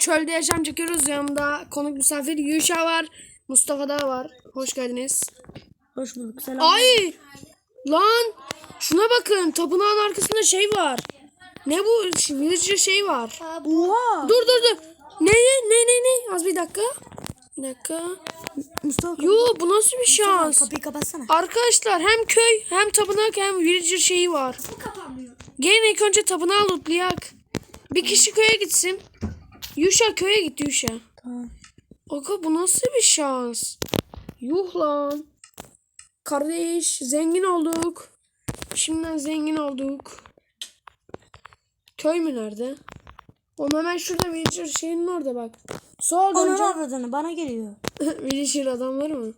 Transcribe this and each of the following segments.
çölde yaşam çekiyoruz. Yanımda konuk misafir Yuşa var. Mustafa da var. Hoş geldiniz. Hoş bulduk. Selam. Ay! Lan! Şuna bakın. Tapınağın arkasında şey var. Ne bu? Villager şey var. Oha. Dur dur dur. Ne ne ne ne? Az bir dakika. Bir dakika. Mustafa Yo bu nasıl bir şans? kapıyı kapatsana. Arkadaşlar hem köy hem tapınak hem villager şeyi var. Gelin ilk önce tapınağı lootlayak. Bir kişi köye gitsin. Yuşa köye git Yuşa. Tamam. Aga bu nasıl bir şans? Yuh lan. Kardeş zengin olduk. Şimdiden zengin olduk. Köy mü nerede? Oğlum hemen şurada villager şeyinin orada bak. Sola Onun avradını bana geliyor. villager adamları mı?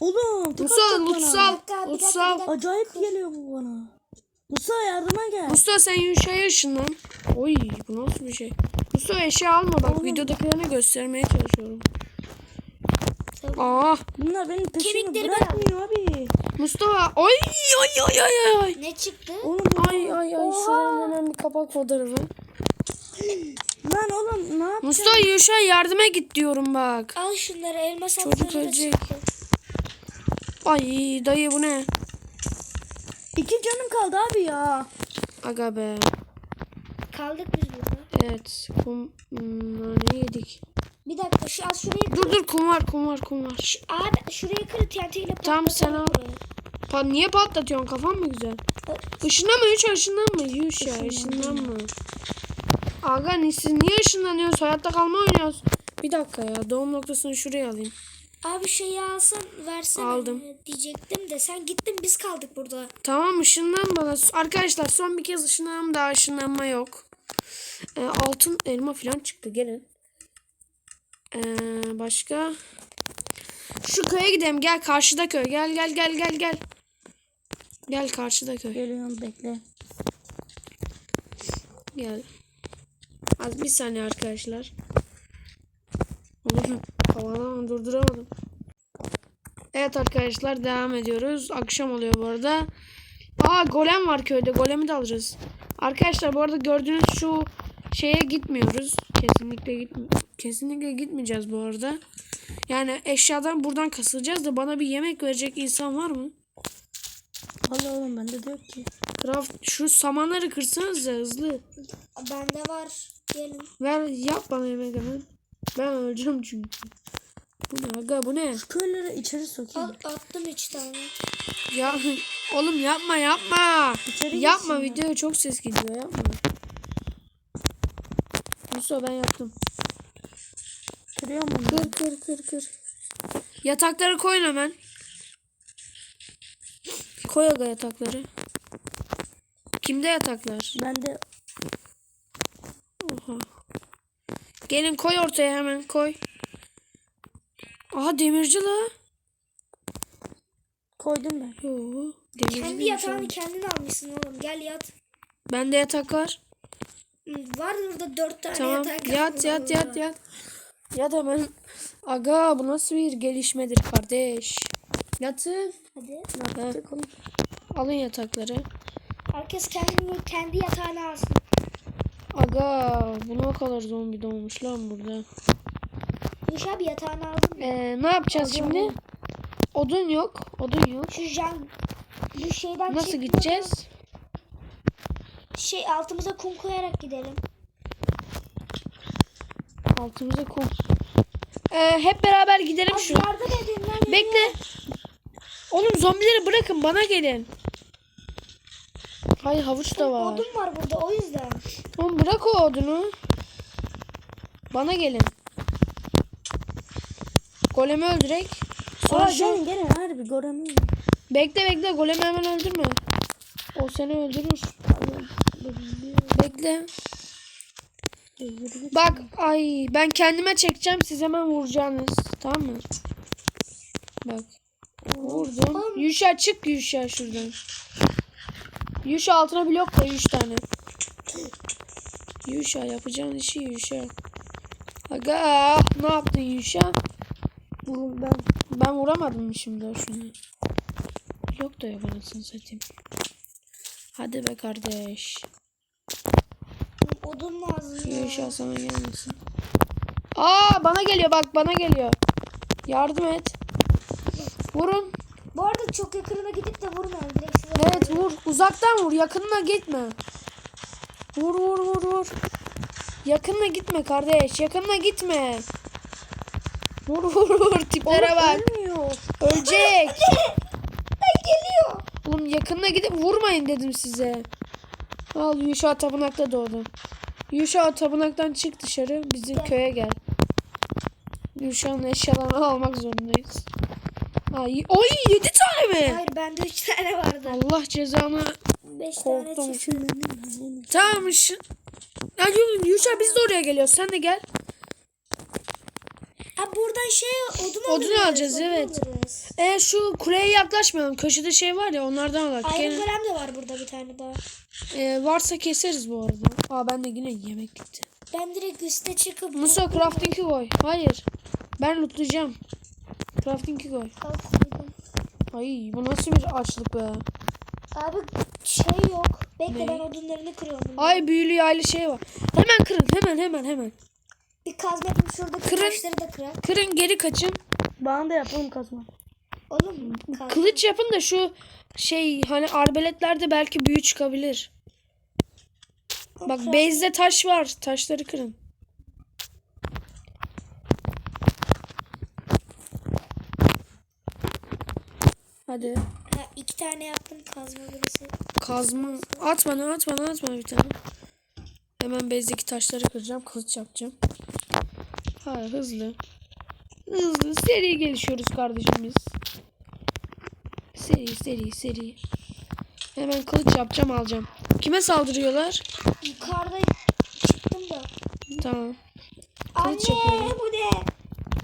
Oğlum Musa. Lutsal. Lutsal. Acayip geliyor bu bana. Musa yardıma gel. Mustafa sen Yuşa'ya ışınlan. Oy bu nasıl bir şey? Mustafa eşya alma bak videodakilerini göstermeye çalışıyorum. Aa Bunlar benim peşimi Kemikleri bırakmıyor abi. Mustafa ay ay ay ay ay. Ne çıktı? Oğlum Ay ay ay şuradan hemen bir kapak fotoğrafı. lan oğlum ne yap? Mustafa Yuşa'ya yardıma git diyorum bak. Al şunları elma Çocuk sapları da ölecek. Ay dayı bu ne? İki canım kaldı abi ya. Aga be. Kaldık biz. Evet kum ne yedik? Bir dakika şu az şuraya Dur dur kum var kum var kum var. Şu, abi şuraya kır TNT ile Tamam, sen al. Pa niye patlatıyorsun kafan mı güzel? Işınlanma Yuşa ışınlanma Yuşa ışınlanma. Aga siz niye ışınlanıyorsunuz? Hayatta kalma oynuyoruz. Bir dakika ya doğum noktasını şuraya alayım. Abi şeyi alsan versene. Aldım. Diyecektim de sen gittin biz kaldık burada. Tamam ışınlan bana. Arkadaşlar son bir kez ışınlanalım daha ışınlanma yok. Ee, altın elma falan çıktı gelin. Ee, başka? Şu köye gidelim gel karşıda köy gel gel gel gel gel. Gel karşıda köy. Geliyorum bekle. Gel. Az bir saniye arkadaşlar. Oğlum havadan durduramadım. Evet arkadaşlar devam ediyoruz. Akşam oluyor bu arada. Aa golem var köyde. Golemi de alacağız. Arkadaşlar bu arada gördüğünüz şu şeye gitmiyoruz. Kesinlikle gitmi kesinlikle gitmeyeceğiz bu arada. Yani eşyadan buradan kasılacağız da bana bir yemek verecek insan var mı? Vallahi oğlum bende de yok ki. Craft şu samanları kırsanız ya hızlı. Bende var. Gelin. Ver yap bana yemek hemen. Ben öleceğim çünkü. Bu ne aga bu ne? Köyleri içeri sokayım. Al, attım üç tane. Ya oğlum yapma yapma. İçeri yapma videoya çok ses gidiyor yapma. Musa ben yaptım. Kırıyorum bunu. Kır kır kır kır. Yatakları koyun hemen. Koy aga yatakları. Kimde yataklar? Bende Oha. Gelin koy ortaya hemen koy. Aha demirci la. Koydum ben. Yo, Kendi yatağını kendin almışsın oğlum. Gel yat. Bende yatak var. Var burada dört tane Tamam yatak. yat yat yat yat. Yat hemen. Aga bu nasıl bir gelişmedir kardeş. Yatın. Hadi. Ha, Yaptık oğlum. alın yatakları. Herkes kendi, kendi yatağını alsın. Aga bu ne kadar zombi doğmuş lan burada. Duş abi yatağını aldın mı? Ee, ne yapacağız şimdi? Odun yok. Odun yok. Şu jan... Bu şeyden Nasıl gideceğiz? Şey altımıza kum koyarak gidelim. Altımıza kum. Ee, hep beraber gidelim Az şu. yardım edin lan. Bekle. Oğlum zombileri bırakın bana gelin. Hayır havuç da var. Odun var burada o yüzden. Oğlum bırak o odunu. Bana gelin. Golemi öldürek. Sonra Aa şu... gelin gelin harbi göremiyorum. Bekle bekle golemi hemen öldürme. O seni öldürür. Bekle. Bak ay ben kendime çekeceğim siz hemen vuracaksınız. Tamam mı? Bak. Vurdum. Yuşa çık Yuşa şuradan. Yuşa altına blok koy 3 tane. Yuşa yapacağın işi Yuşa. Aga ne yaptın Yuşa? Vurun ben. Ben vuramadım mı şimdi şunu? Yok da yok anasını satayım. Hadi be kardeş. Odun lazım ya. Yuşa sana gelmesin. Aa bana geliyor bak bana geliyor. Yardım et. Vurun. Bu arada çok yakınına gidip de vurmayın. Direkt size Evet vur. Uzaktan vur. Yakınına gitme. Vur vur vur vur. Yakınına gitme kardeş. Yakınına gitme. Vur vur vur. Tiplere bak. Ölmüyor. Ölecek. geliyor. Oğlum yakınına gidip vurmayın dedim size. Al Yuşa tapınakta doğdu. Yuşa tapınaktan çık dışarı. Bizim köye gel. Yuşa'nın eşyalarını almak zorundayız. Ay, oy 7 tane mi? Hayır bende 3 tane vardı. Allah cezanı 5 tane korktum. çıktı. Tamam şı- Hadi oğlum Yuşa biz de oraya geliyoruz. Sen de gel. Buradan şey odun alacağız, odun evet. alırız. E şu kuleye yaklaşmayalım. Köşede şey var ya onlardan alak. Iron Gene, Golem de var burada bir tane daha. e, varsa keseriz bu arada. Aa ben de yine yemek gitti. Ben direkt üste çıkıp Musa crafting'i koy. Hayır. Ben lootlayacağım. Crafting'i koy. Ay bu nasıl bir açlık be. Abi şey yok. Bekle Ne? ben odunlarını kırıyorum. Ay büyülü yaylı şey var. Hemen kırın hemen hemen hemen. Bir kazma yapıp şuradaki Kırın. taşları da kırar. Kırın geri kaçın. Bana da yapalım kazma. Oğlum kaz. Kılıç yapın da şu şey hani arbeletlerde belki büyü çıkabilir. Bak base'de taş var. Taşları kırın. Hadi. Ha, iki tane yaptım kazma birisi. Kazma. At bana at bana at bana bir tane. Hemen base'deki taşları kıracağım. Kılıç yapacağım. Ha hızlı. Hızlı seri gelişiyoruz kardeşimiz. Seri seri seri. Hemen kılıç yapacağım alacağım. Kime saldırıyorlar? Yukarıda çıktım da. Tamam. Anne Kılıç yapıyorum. bu ne?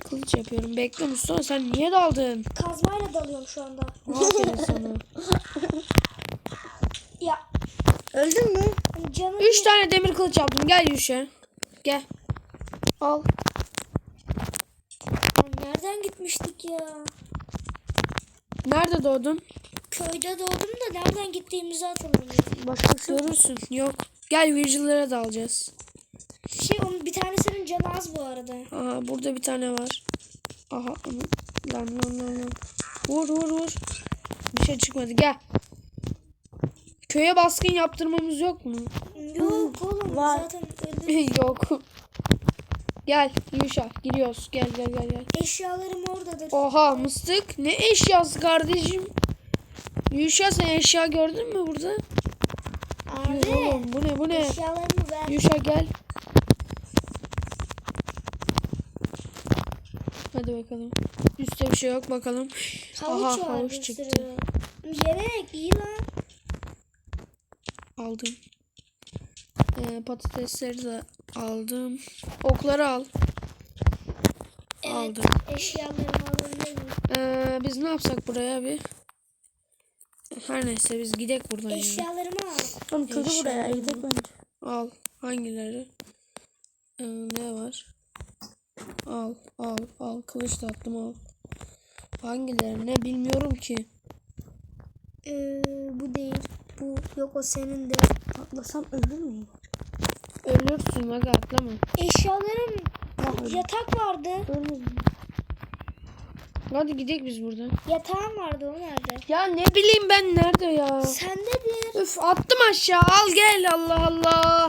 Kılıç yapıyorum. Bekle Mustafa sen niye daldın? Kazmayla dalıyorum şu anda. Aferin sana. Ya Öldün mü? canım. Üç tane demir kılıç yaptım. Gel Yuşa. Gel. Al. Nereden gitmiştik ya? Nerede doğdun? Köyde doğdum da nereden gittiğimizi hatırlamıyorum. Başka. Görürsün. Yok. Gel Virgil'lere de alacağız. Şey onun bir tanesinin canı az bu arada. Aha burada bir tane var. Aha. Lan lan lan lan. Vur vur vur. Bir şey çıkmadı. Gel. Köye baskın yaptırmamız yok mu? Yok oğlum Var. zaten öldüm. yok. Gel Yuşa gidiyoruz. Gel gel gel gel. Eşyalarım oradadır. Oha mıstık. Ne eşyası kardeşim? Yuşa sen eşya gördün mü burada? Abi Oğlum bu ne bu ne? eşyalarımı ver. Yuşa gel. Hadi bakalım. Üstte bir şey yok bakalım. Havuç Aha, havuç çıktı. sürü. Yemek iyi lan. Aldım. Ee, patatesleri de aldım. Okları al. Evet Aldım. eşyalarımı alabilir miyim? Ee, biz ne yapsak buraya bir? Her neyse biz gidek buradan ya. Eşyalarımı al. Oğlum kırı buraya. Gidip bence. Al. Hangileri? Ee, ne var? Al, al, al. Kılıç da attım al. Hangileri ne bilmiyorum ki. Ee, bu değil. Bu yok o senin de. Atlasam ölür müyüm? Ölürsün aga atlama. Eşyalarım yatak vardı. Hadi gidelim biz buradan. Yatağım vardı o nerede? Ya ne bileyim ben nerede ya? Sendedir. Üf attım aşağı al gel Allah Allah.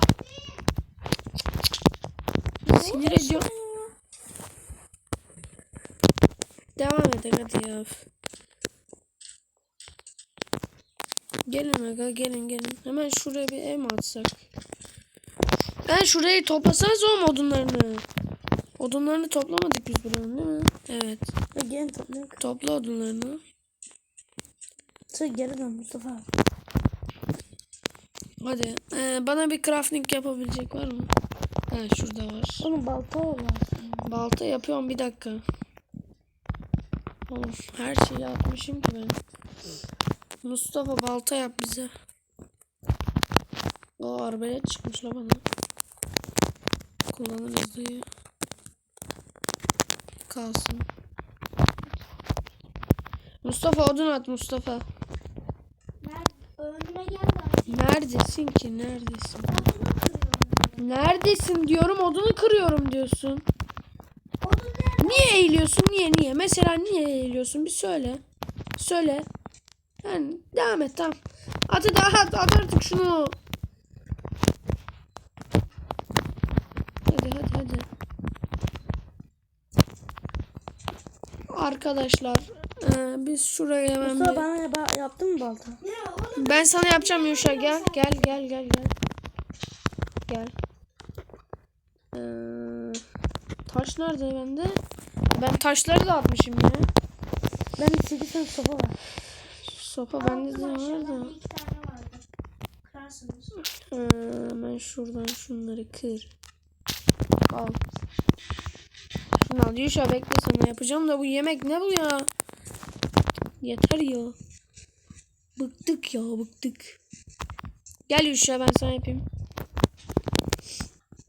Sinir ediyorum. Devam edelim hadi ya. Gelin aga gelin gelin. Hemen şuraya bir ev mi atsak? Ben şurayı toplasanız o odunlarını. Odunlarını toplamadık biz buranın değil mi? Evet. Ya Gelin toplayalım. Topla odunlarını. Sıra geri dön Mustafa. Hadi. Ee, bana bir crafting yapabilecek var mı? Ha şurada var. Oğlum balta var. Balta yapıyorum bir dakika. Oğlum her şeyi atmışım ki ben. Mustafa balta yap bize. O arbalet çıkmış la bana. Kullanırız diye. Kalsın. Mustafa odun at Mustafa. Neredesin ki neredesin? Neredesin diyorum odunu kırıyorum diyorsun. Niye eğiliyorsun? Niye niye? Mesela niye eğiliyorsun? Bir söyle. Söyle. Yani devam et tamam. At hadi at, at artık şunu. Hadi hadi hadi. Arkadaşlar e, biz şuraya hemen Musa bir... bana yap- yaptın mı balta? Ben sana yapacağım Yuşa gel gel gel gel gel. Gel. Ee, taş nerede bende? Ben taşları da atmışım ya. Ben 8 tane sopa var. Sopa bende de var da. Ee, hemen şuradan şunları kır. Al. Al Yuşa bekle sana yapacağım da bu yemek ne bu ya? Yeter ya. Bıktık ya bıktık. Gel Yuşa ben sana yapayım.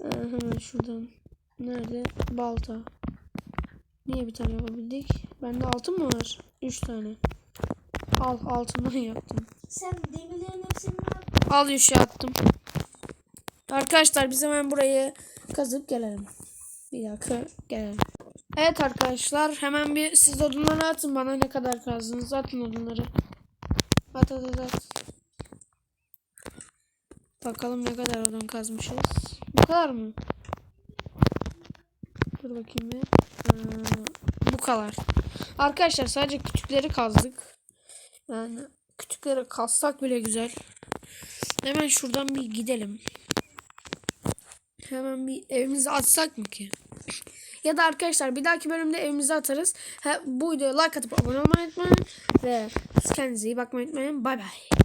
Ee, hemen şuradan. Nerede? Balta. Niye bir tane yapabildik? Bende altın mı var? Üç tane. Al altından yaptım. Sen demirlerin hepsini yaptın? Al Yuşa attım. Arkadaşlar biz hemen burayı kazıp gelelim. Bir dakika gelelim. Evet arkadaşlar hemen bir siz odunları atın bana ne kadar kazdınız atın odunları. At at at at. Bakalım ne kadar odun kazmışız. Bu kadar mı? Dur bakayım bir. Ee, bu kadar. Arkadaşlar sadece küçükleri kazdık. Yani küçükleri kazsak bile güzel. Hemen şuradan bir gidelim. Hemen bir evimizi atsak mı ki? Ya da arkadaşlar bir dahaki bölümde evimizi atarız. Ha, bu videoya like atıp abone olmayı unutmayın. Ve kendinize iyi bakmayı unutmayın. Bay bay.